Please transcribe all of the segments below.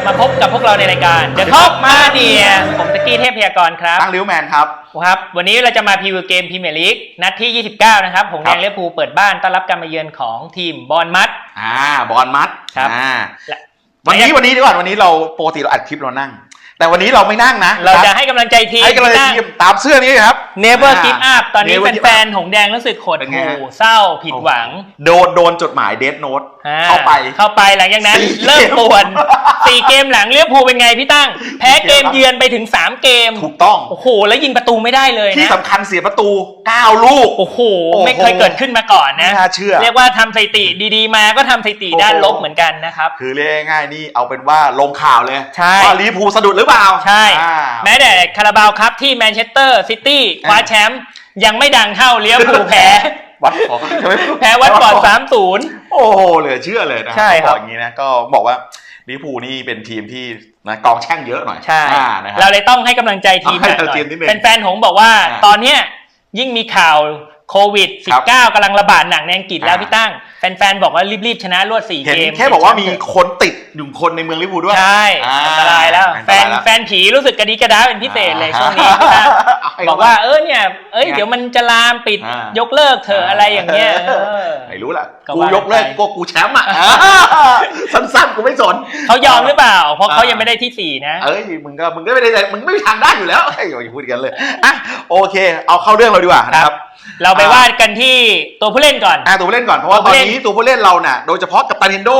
ลับมาพบกับพวกเราในรายการ The Top Mania ผมตะกี้เทพพยากรครับตั้งลิวแมนครับครับ วันนี้เราจะมาพรีวิวเกมพรีเมียร์ลีกนัดที่ 29 นะครับหงส์แดงครับเลี้ยวภูลเปิดบ้านต้อนรับการมาเยือนของทีมบอลมัดอ่าบอลมัดครับอ่าและวันนี้วันนี้ดีกว่าวันนี้เราปกติเราอัดคลิปเรานั่ง แต่วันนี้เราไม่นั่งนะ เราจะคบให้กำลังใจทีมให้กำลังใจทีมตามเสื้อนี้ครับเนเ e อร์อ่ากิฟอัพตอนนี้ Never Give แฟ Up นๆหงส์แดงรู้สึกหดเป็นไงหู่ฮะ เศร้าผิดหวังโดนโดนจดหมายเดทโนตอ่เข้าไป เข้าไปหลังจากนั้น สี่เริ่มเกมป่วนสี่เกมหลังเลี้ยวภูลเป็นไงพี่ตั้ง แพ้เกมครับเยือนไปถึง 3 เกม ถูกต้อง โอ้โห แล้วยิงประตูไม่ได้เลยที่นะ สำคัญเสียประตู 9 ลูก โอ้โห โอ้โห ไม่เคยเกิดขึ้นมาก่อนนะไม่น่าเชื่อ เรียกว่าทำสถิติดีๆมาก็ทำสถิติโอ้โหด้านลบเหมือนกันนะครับ คือเรียกง่ายๆนี่เอาเป็นว่าลงข่าวเลย ใช่ว่าลีพูลสะดุดหรือเปล่าใช่ อ่า แม้แต่คาราบาวครับที่แมนเชสเตอร์ซิตี้คว้าอ่าแชมป์ยังไม่ดังเท่าเลี้ยวภูลแพ้ วัดฟอร์ดใช่ไหมแพ้วัดฟอร์ดสามศูนย์ โอ้โหเหลือเชื่อเลยนะใช่ครับ อกอย่างนี้นะก็บอกว่าลิเวอร์พูลนี่เป็นทีมที่นะกองแช่งเยอะหน่อยใช่ อ่านะคเรารับ เลยต้องให้กำลังใจทีมต้องให้หน่อยทีมนิดนึงแฟนๆหงส์บอกว่า อ่าตอนเนี้ยยิ่งมีข่าวโควิด ครับ 19 กำลังระบาดหนักในอังกฤษแล้วอ่า พี่ตั้ง แฟนๆ บอกว่ารีบๆ ชนะรวด 4 เห็นเกมแค่บอกว่ามีคนติดอยู่คนในเมืองลิเวอร์พูลด้วย ใช่ อ่าอันตรายแล้ว อันแฟตรายนแล้ว แฟนผีรู้สึกกระดิกกระดาเป็นพิเศษเลยอ่าช่วงนี้พี่ตั้งให้ บอกว่าเออเนี่ย เอ้ยไงเดี๋ยวมันจะลามปิดอ่ายกเลิกเธอะอะไรอย่างเงี้ยเออไม่รู้ละก็กูว่ากันยกเลิกไปกูกูแชมป์อะสั้นๆกูไม่สนเขายอมหรือเปล่า เพราะเขาอ่ายัยังไม่ได้ที่สี่นะเอ้ยมึงก็มึงก็ไม่ได้มึงไม่มีทางได้อยู่แล้วเฮ้ยอย่าพูดกันเลยอะโอเค เอาเข้าเรื่องเราดีกว่านะครับเราไปอ่าว่ากันที่ตัวผู้เล่นก่อนอะตัวผู้เล่นก่อนเพราะว่าตัวตผู้อนเล่นนี้ตัวผู้เล่นเราเนี่ยโดยเฉพาะกับตานินโด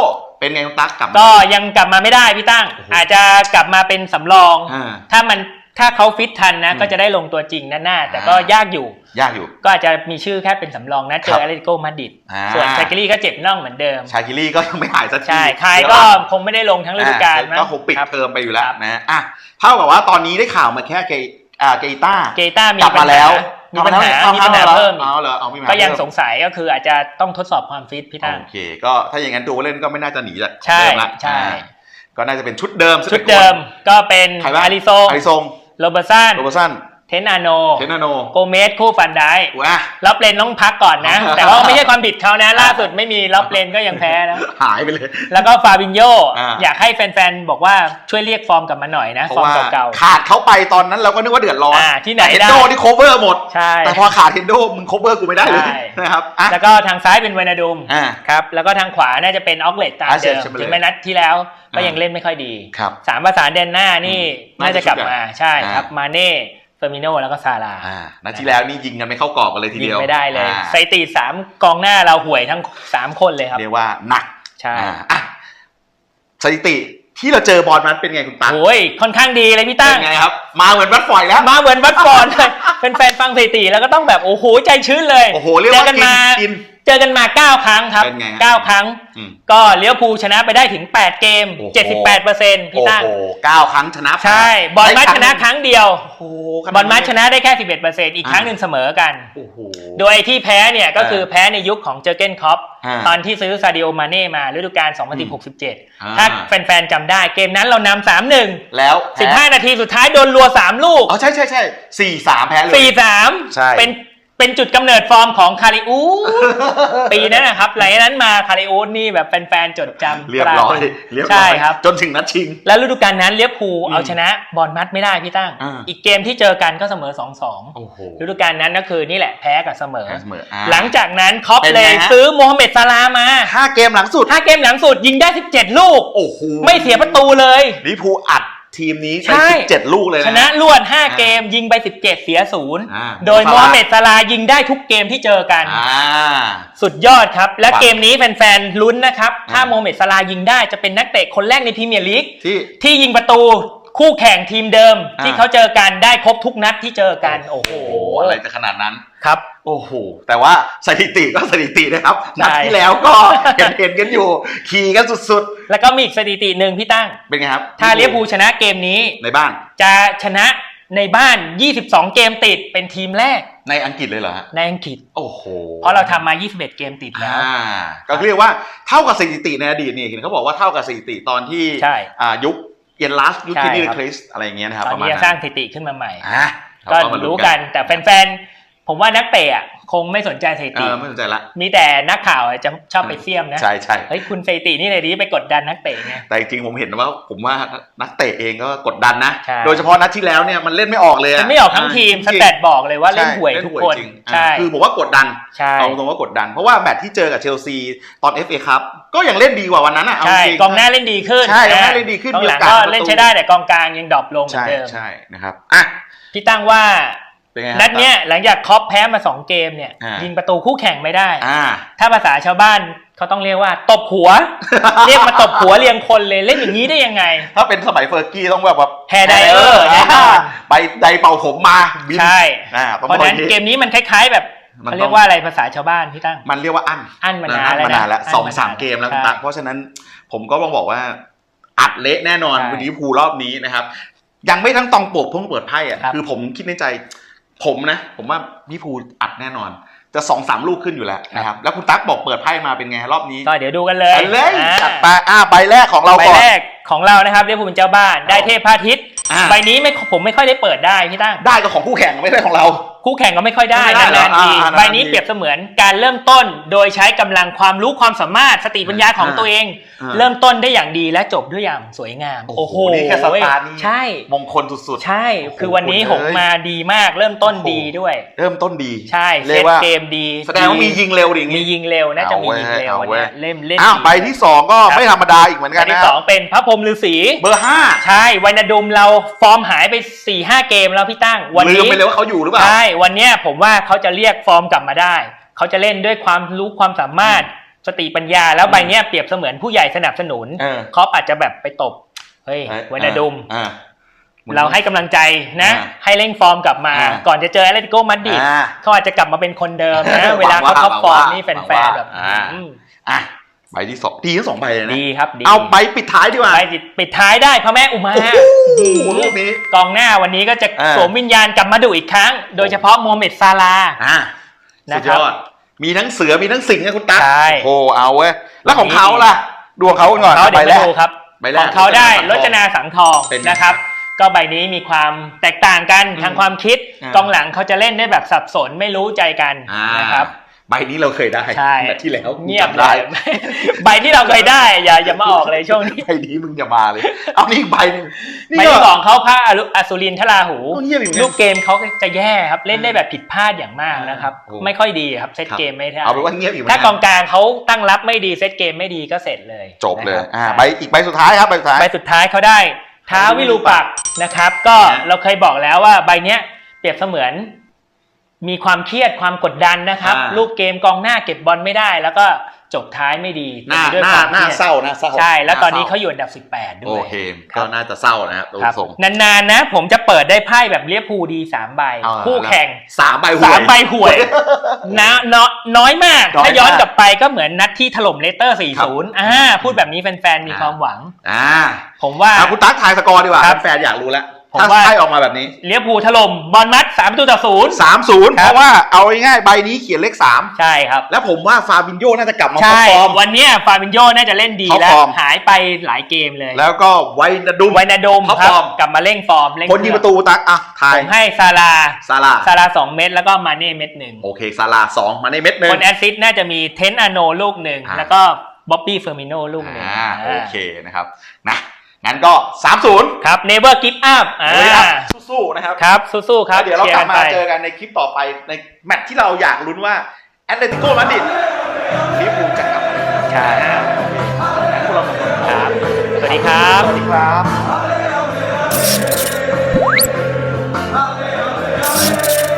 เป็นไงคุณตั๊กกลับมาก็ยังกลับมาไม่ได้พี่ตั้งโอ้โหอาจจะกลับมาเป็นสำรองอ่าถ้ามัน ถ้าเขาฟิตทันนะอืมก็จะได้ลงตัวจริงนั่นหน้า แต่อ่าก็ยากอยู่ ยากอยู่ ก็อาจจะมีชื่อแค่เป็นสำรองนะเจครัอบอาเลติโกมาดริดอ่าส่วนชากิลี่ก็เจ็บน่องเหมือนเดิม ชาคิลี่ก็ยังไม่หายสักทีใช่คายเดี๋วก็อะคงไม่ได้ลงทั้งฤดูกาลอะมั้งก็คงปิดครับเทอมไปอยู่แล้วครับนะอะเท่ากับว่าตอนนี้ได้ข่าวมาแค่เกอ่าเกต้าเกต้ามีกลับปัมาญแล้หาวมีปัญหาเอามีเอาปัญหาเอาเพิ่มเอาเหรอเอามีปัญหาก็ยังเพิ่มสงสัยก็คืออาจจะต้องทดสอบความฟิตพี่ตั้งโอเค ก็ถ้าอย่างนั้นตัวผู้เล่นก็ไม่น่าจะหนีจากใช่เดิมละใช่อ่า ก็น่าจะเป็นชุดเดิมชุดเดิมก็เป็นใครบ้างอาริโซอาริซงโรเบอร์สันโรเบอร์สัน เทนอาโนเทนนาโนโกเมสคู่ฟันได้ว้าล็อบเลนต้องพักก่อนนะ แต่ว่าไม่ใช่ความผิดเขานะ ล่าสุดไม่มีล็อบเลนก็ยังแพ้นะ หายไปเลย แล้วก็ฟาบินโยอ่าอยากให้แฟนๆ บอกว่าช่วยเรียกฟอร์มกลับมาหน่อยนะเพฟอราะร์มว่าเก่าขาดเขาไปตอนนั้นเราก็นึกว่าเดือดร้อนอ่าที่ไหนแต่เฮนได้โดนี่โคเวอร์หมดๆใช่แต่พอขาดเฮนโดมึงโคเวอร์กูไม่ได้เลยใช่นะครับอะแล้วก็ทางซ้ายเป็นเวนาดุมอ่าครับแล้วก็ทางขวาน่าจะเป็นออกเลตตามอ่าเดิมเช่นไปเลยถึงแม้นัดที่แล้วก็อ่ายัยังเล่นไม่ค่อยดีครับสามประสานเดนหน้านี่อืมน่าจะกลับน่าจะชุดใหญ่มาใช่ครับอ่ามมาเน่ เฟอร์มิโนแล้วก็ซาร่าอ่านัดที่แล้วนี่ยิงกันไม่เข้ากรอบกันเลยทียิเดีงยวไม่ได้เลยอ่าสถิติสามกองหน้าเราห่วยทั้งสามคนเลยครับเรียกว่าหนักใช่อ่าอะสถิติที่เราเจอบอลมันเป็นไงคุณตั๊กโอ้ยค่อนข้างดีเลยพี่เป็ตั้งนไงครับ มาเหมือนวัดฝอยแล้ว มาเหมือนวัดฟอร์ดเลยเป็นแฟนฟังสถิติแล้วก็ต้องแบบโอ้โหใจชื้นเลยโอ้โหเรียกเจอว่ากันกินมากินเจอกันมาเก้าครั้งครับ เป็นไงฮะเก้าครั้ง อืม ก็เลี้ยวภูลชนะไปได้ถึง 8 เกม โอ้โห 78เปอร์เซ็นต์พี่โอ้ตั้ง โหเก้าครั้งชนะใช่ บอลมัดชนะครั้งเดียว โอ้โหบอลมัดชนะได้แค่ 11เปอร์เซ็นต์อีกครั้งหนึ่งเสมอกัน โอ้โห โดยที่แพ้เนี่ยก็คือแพ้ในยุคของเจอร์เกนคอปอ่าตอนที่ซื้อซาดิโอมาเน่มาฤดูกาลอ่า 2016-17ถ้าแฟนๆจำได้เกมนั้นเรานำ3-1 แล้วแพ้15 นาทีสุดท้ายโดนรัว 3 ลูก อ๋อใช่ใช่ใช่สี่สามแพ้เลยสี่สามใช่ เป็น เป็นจุดกำเนิดฟอร์มของคาริอูปีนั้นนะครับหลังจากนั้นมาคาริอูนี่แบบแฟนๆจดจำเรียบร้อยตาตึงเรียบร้ใช่อยครับจนถึงนัดชิง แล้วฤดูกาลนั้นเลียบพูลอืมเอาชนะบอลมัดไม่ได้พี่ตั้งอ่าอีกเกมที่เจอกันก็เสมอโอ้โห2-2ฤดูกาลนั้นก็คือนี่แหละแพ้กับเสมอแพ้เสมออ่าหลังจากนั้นคอปเป็นไงเลยฮะซื้อโมฮัมเหม็ดซาลาห์มาห้าเกมหลังสุดห้าเกมหลังสุดยิงได้ 17 ลูกโอ้โหไม่เสียประตูเลยลิเวอร์พูลอัด ทีมนี้ใช่ไปสิบเจ็ดลูกเลยนะชนะรวด 5 เกม ยิงไป 17 เสียศูนย์อ่าโดยโมฮัมเหม็ดซาลาห์ยิงได้ทุกเกมที่เจอกัน อ่า สุดยอดครับ และครับเกมนี้แฟนๆลุ้นนะครับ ถ้าอ่า โมฮัมเหม็ดซาลาห์ยิงได้จะเป็นนักเตะคนแรกในพรีเมียร์ลีกที่ ที่ยิงประตู คู่แข่งทีมเดิมอ่า ที่เขาเจอกันได้ครบทุกนัดที่เจอกันโอ้โหอะไรจะขนาดนั้น ครับ โอ้โห แต่ว่าสถิติก็สถิตินะครับใช่นัดที่แล้วก็ เห็นเห็นกันอยู่ ขี่กันสุดแล้วก็มีอีกสถิติหนึ่งพี่ตั้ง ๆ เป็นไงครับถ้าเลียร์พูลชนะเกมนี้ ในบ้าน จะชนะในบ้าน 22 เกมติดเป็นทีมแรกในอังกฤษเลยเหรอฮะ ในอังกฤษ โอ้โหเพราะเราทำมา 21 เกมติดแล้ว อ่า ก็เรียกว่าเท่ากับสถิติในอดีตนี่เห็นเขาบอกว่าเท่ากับสถิติตอนที่ใช่ อ่ายุค เยนลัสยุคใช่คินนี่ครับคริสอะไรอย่างเงี้ยนะครับตอนประมาณนี้จะนั้นสร้างสถิติขึ้นมาใหม่อะก็เรามาลุ้รู้กันแต่แฟนๆผมว่านักเตะอะ คงไม่สนใจสถิเอติอไม่สนใจละมีแต่นักข่าวจะชอบไปเสี่ยมนะใช่ใช่เฮ้ยคุณสถิตินี่เลยดีไปกดดันนักเตะไงแต่จริงๆผมเห็นว่าผมว่านักเตะเองก็กดดันนะใช่โดยเฉพาะนัดที่แล้วเนี่ยมันเล่นไม่ออกเลยะมันไม่ออกทั้งทีมจสริงๆแตทบอกเลยว่าเล่นใช่ห่วยทุกคนจริงๆใช่อ่าคือผมว่ากดดันใช่เอาตรงว่ากดดัน เพราะว่าแมตช์ที่เจอกับเชลซีตอน FA ครับก็ยังเล่นดีกว่าวันนั้นอะเอาใช่จริงกองหน้าเล่นดีขึ้นใช่กองหน้าเล่นดีขึ้นกองหลังมีโอกาสก็เล่นประตูใช้ได้แต่กองกลางยังดรอปลงเหมือใช่นเดิมใช่นะครับอะพี่ตั้งว่า เป็นไงฮะนัดเนี้ยหลังจากคอปแพ้มาสองเกมเนี่ยอ่ายิ ยิงประตูคู่แข่งไม่ได้ อ่า ถ้าภาษาชาวบ้านเขาต้องเรียกว่าตบหัว เรียกมาตบหัวเรียงคนเลยเล่นอย่างนี้ได้ยังไง ถ้าเป็นสมัยเฟอร์กี้ต้องแบบว่าแฮร์ไดเออร์แน่นอนใบไดเป่าผมมาบินใช่ อ่าต้องเพราะฉะนั้นบอกอย่างเกมนี้มันคล้ายๆแบบมันเขาต้เรีอยงกว่าอะไรภาษาชาวบ้านพี่ตั้ง มันเรียกว่าอั้นอั้นมานานอั้นแล้วมานานแล้วอั้นสองมานานสามเกมแล้วคุณใช่ตั๊กเพราะฉะนั้นผมก็ต้องบอกว่าอัดเละแน่นอนใช่วันนี้ภูลรอบนี้นะครับ ยังไม่ทั้งตองปกเพิ่งเปิดไพ่อะครับ คือผมคิดในใจ ผมนะ ผมว่าพี่ภูอัดแน่นอน จะสองสามลูกขึ้นอยู่แล้วนะครับ แล้วคุณตั๊กบอกเปิดไพ่มาเป็นไงรอบนี้ก็เดี๋ยวดูกันเลยเอาเลยอ่าจัดไปอ่าใบแรกของเราใบก่อน แรกของเรานะครับเรียกผู้เป็นเจ้าบ้านได้เทพพระอาทิตย์อ่า ใบนี้ไม่ผมไม่ค่อยได้เปิดได้พี่ตั้ง ได้ก็ของคู่แข่งไม่ได้ของเรา คู่แข่งก็ไม่ค่อยได้ไม่ได้เหรอนานๆทีอ่าๆใบนี้เปรียบเสมือนการเริ่มต้น โดยใช้กำลังความรู้ความสามารถสติปัญญาของอ่าตัวเอง อ่าเริ่มต้นได้อย่างดีและจบด้วยอย่างสวยงามโอ้โหนี่แค่สตาร์ทนี่ ใช่ มงคลสุด ใช่ โอ้โหคือวันนี้คุณหงเอ้ยมาดีมาก เริ่มต้นโอ้โห ดีด้วย ๆ เริ่มต้นดีใช่เรีเซยกตว่าเกมดีแสดงว่ามียิงเร็วดิอย่างมีงี้ ยิงเร็วน่าจะมียิงเร็วเอาวันเว้ย เนี้ยเล่มเล่นอ้าวดีใบที่สองก็ครับไม่ธรรมดาอีกเหมือนใบกันที่นะสองเป็นพระพรหมฤาษีเบอร์ห้าใช่วรรณดุมเราฟอร์มหายไป4ี่ห้าเกมแล้วพี่ตั้งวันลืมนี้ไปเลยว่าเขาอยู่หรือเปล่า ใช่วันเนี้ยผมว่าเขาจะเรียกฟอร์มกลับมาได้ เขาจะเล่นด้วยความรู้ความสามารถสติปัญญา แล้วใบเนี้ยเปรียบเสมือนผู้ใหญ่สนับสนุนเออครอปอาจจะแบบไปตบเฮ้ยเอ้ยวรรณดุม อ่า เราให้กำลังใจนะ อ่าให้เร่งฟอร์มกลับมา อ่า ก่อนจะเจอแอตเลติโกมาดริดอ่า เขาอาจจะกลับมาเป็นคนเดิมนะหวังเวลาเขาว่าท็อปฟอร์มหวังว่านี่แหวังฟว่านๆแบบอ่า อืม อะ ใบที่สองดีทั้งสองใบเลยนะ ดีครับดีเอาใบปิดท้ายดีกว่า ไปปิดท้ายได้พระแม่อุมาโอ้โหลูกนี้ กองหน้าวันนี้ก็จะอ่า สวมวิญญาณกลับมาดูอีกครั้ง โดยเฉพาะโมฮัมเหม็ดซาลาห์อะนะสุดครัยบอดมีทั้งเสือมีทั้งสิงห์นะคุณตั๊กใช่ โอ้โหเอาเว้ยแล้วของเขาล่ะ ดวงเขาก่อนเขาใบเดี๋ยวแรมากดูครับใบแรขก องเขาได้รจนาสังทองเป็นไงนะครับ ก็ใบนี้มีความแตกต่างกันอืมทางความคิดอ่ากองหลังเขาจะเล่นได้แบบสับสนไม่รู้ใจกันอ่านะครับ ใบนี้เราเคยได้ใช่แบบที่แล้วเงียบจำเลได้ยใบที่เราเคยได้ อย่าอย่ามาออกเลยช่วงนี้ใบนี้มึงอย่ามาเลย เอานี่อีกใบหนึงนี่ใบก็ที่สองเขาพระอรุอสุรินทราหูก็เงียบอยู่นะลูกเกมเขาจะแย่ครับเล่นได้แบบผิดพลาดอย่างมากนะครับโอ้ไม่ค่อยดีครับเซตครับเกมไม่ได้เอาเป็นว่าเงียบอยู่ถ้ากองกลางเขาตั้งรับไม่ดีเซตเกมไม่ดีก็เสร็จเลย จบเลยนะครับอ่าใบอีกใบสุดท้ายครับใบสุดท้ายใบสุดท้ายเขาได้ท้าวิรูปักษ์นะครับ ก็นะเราเคยบอกแล้วว่าใบเนี้ยเปรียบเสมือน มีความเครียดความกดดันนะครับ อ่าลูกเกมกองหน้าเก็บบอลไม่ได้ แล้วก็จบท้ายไม่ดีหน้าเต็มไปด้วยหน้าความหน้าครียดเศร้านะเศร้าใช่ แล้วตอนนี้หเขาศร้อยู่อันดับ 18 ด้วยโอเคคก็รับน่าจะเศร้านะครับดูครับทรง นานๆนะ ผมจะเปิดได้ไพ่แบบเรียบพูลดีสามใบ เอาคู่แข่งสามใบหวย สามใบหวยนะน้อยน้อยมาก น้อยมากถ้าย้อนกลับไปก็เหมือนนัดที่ถล่มเลสเตอร์ ครับ4-0อ่าพูดแบบนี้แฟนๆ มีอ่า ความหวัง อ่าผมว่า เอาคุณตั๊กทายสกอร์ดีกว่าครับ แฟนๆอยากรู้แล้ว ผมถ้าว่าไพ่ออกมาแบบนี้เลียบพูลถล่มบอลมัด3ประตูต่อศูนย์ สามศูนย์ครับเพราะว่าเอาง่ายๆใบนี้เขียนเลขสามใช่ครับ แล้วผมว่าฟาบินโยน่าจะกลับมาใช่ ฟอร์ม วันเนี้ยฟาบินโยน่าจะเล่นดีท็อปแล้วฟอร์ม หายไปหลายเกมเลยแล้วก็ไวนาดุม ไวนาโดมท็อปครับฟอร์มกลับมาเร่งฟอร์มเร่งคนยิงประตูตั๊กอะทายผมให้ซาลาซาลาซาลาสองเม็ดแล้วก็มาเน่เม็ดหนึ่งโอเคซาลาสองมาในเม็ดหนึ่ง คนแอสซิสต์น่าจะมีเทนอาโนลูกหนึ่งอ่า แล้วก็บ๊อบบี้เฟอร์มิโนลูกหนึ่งอ่าโอเคนะครับนะ งั้นก็ 30 ครับ never give up อ่าเลยครับสู้ๆนะครับครับสู้ๆครับเดี๋ยวเรากลับมาเจอกันในคลิปต่อไปในแมตช์ที่เราอยากลุ้นว่าแอตเลติโกมาดริดลิเวอร์พูลจะกลับใช่ครักคุสวัสดีครับ สวัสดีครับ